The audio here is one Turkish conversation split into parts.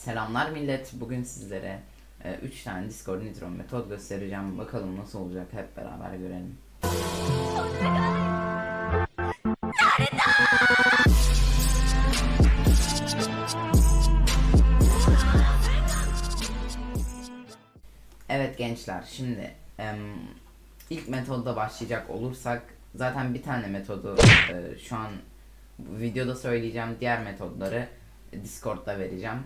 Selamlar millet. Bugün sizlere 3 tane Discord Nitro metod göstereceğim. Bakalım nasıl olacak hep beraber görelim. Evet gençler şimdi em, ilk metodda başlayacak olursak zaten bir tane metodu e, şu an videoda söyleyeceğim diğer metodları Discord'da vereceğim.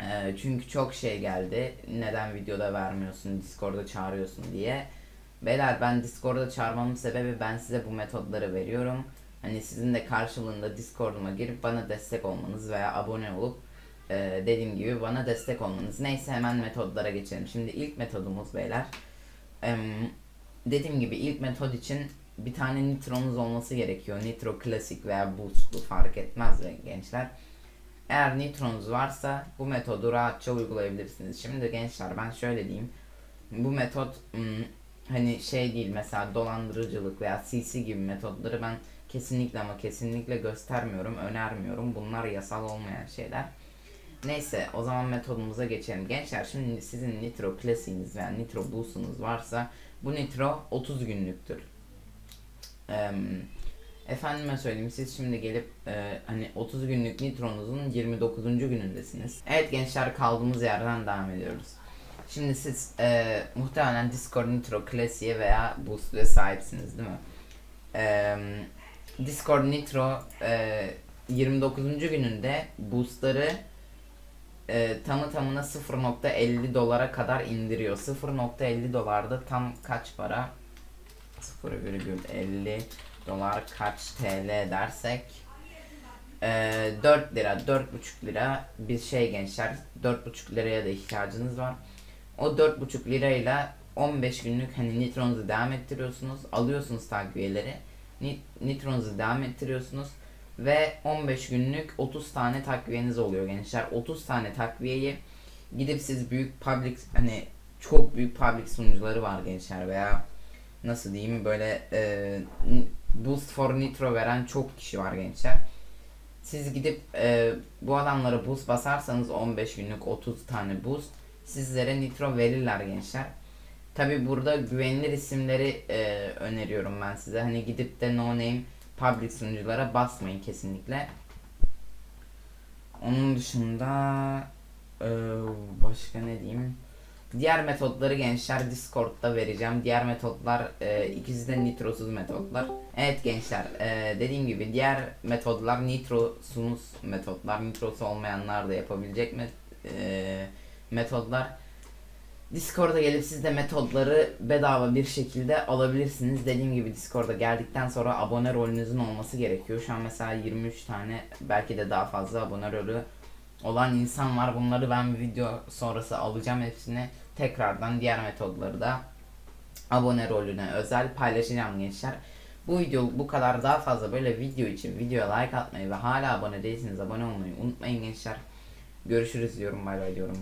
E, çünkü çok şey geldi neden videoda vermiyorsun Discord'da çağırıyorsun diye. Beyler ben Discord'da çağırmamın sebebi ben size bu metodları veriyorum. Hani sizin de karşılığında Discord'uma girip bana destek olmanız veya abone olup ee, dediğim gibi bana destek olmanız. Neyse hemen metodlara geçelim. Şimdi ilk metodumuz beyler. Em, dediğim gibi ilk metod için bir tane nitronuz olması gerekiyor. Nitro klasik veya boostlu fark etmez gençler. Eğer nitronuz varsa bu metodu rahatça uygulayabilirsiniz. Şimdi gençler ben şöyle diyeyim. Bu metot hmm, hani şey değil mesela dolandırıcılık veya CC gibi metodları ben kesinlikle ama kesinlikle göstermiyorum, önermiyorum. Bunlar yasal olmayan şeyler. Neyse o zaman metodumuza geçelim. Gençler şimdi sizin nitro klasiğiniz veya nitro boost'unuz varsa bu nitro 30 günlüktür. Eee efendime söyleyeyim siz şimdi gelip e, hani 30 günlük nitronuzun 29. günündesiniz. Evet gençler kaldığımız yerden devam ediyoruz. Şimdi siz e, muhtemelen Discord Nitro klasiğe veya boost'luya sahipsiniz değil mi? Eee Discord Nitro e, 29. gününde boostları e, tamı tamına 0.50 dolara kadar indiriyor. 0.50 dolarda tam kaç para? 0,50 dolar kaç TL dersek e, 4 lira 4.5 lira bir şey gençler 4.5 liraya da ihtiyacınız var. O 4.5 lirayla 15 günlük hani nitronuzu devam ettiriyorsunuz. Alıyorsunuz takviyeleri. Nit nitronuzu devam ettiriyorsunuz ve 15 günlük 30 tane takviyeniz oluyor gençler. 30 tane takviyeyi gidip siz büyük public hani çok büyük public sunucuları var gençler veya nasıl diyeyim böyle e, boost for nitro veren çok kişi var gençler. Siz gidip e, bu adamlara boost basarsanız 15 günlük 30 tane boost sizlere nitro verirler gençler. Tabi burada güvenilir isimleri e, öneriyorum ben size. Hani gidip de no name public sunuculara basmayın kesinlikle. Onun dışında e, başka ne diyeyim? Diğer metotları gençler Discord'da vereceğim. Diğer metotlar e, ikisi de nitrosuz metotlar. Evet gençler e, dediğim gibi diğer metodlar nitrosuz metotlar. Nitrosu olmayanlar da yapabilecek met, e, metodlar. Discord'a gelip siz de metodları bedava bir şekilde alabilirsiniz. Dediğim gibi Discord'a geldikten sonra abone rolünüzün olması gerekiyor. Şu an mesela 23 tane belki de daha fazla abone rolü olan insan var. Bunları ben video sonrası alacağım hepsini. Tekrardan diğer metodları da abone rolüne özel paylaşacağım gençler. Bu video bu kadar daha fazla böyle video için videoya like atmayı ve hala abone değilseniz abone olmayı unutmayın gençler. Görüşürüz diyorum bay bay diyorum.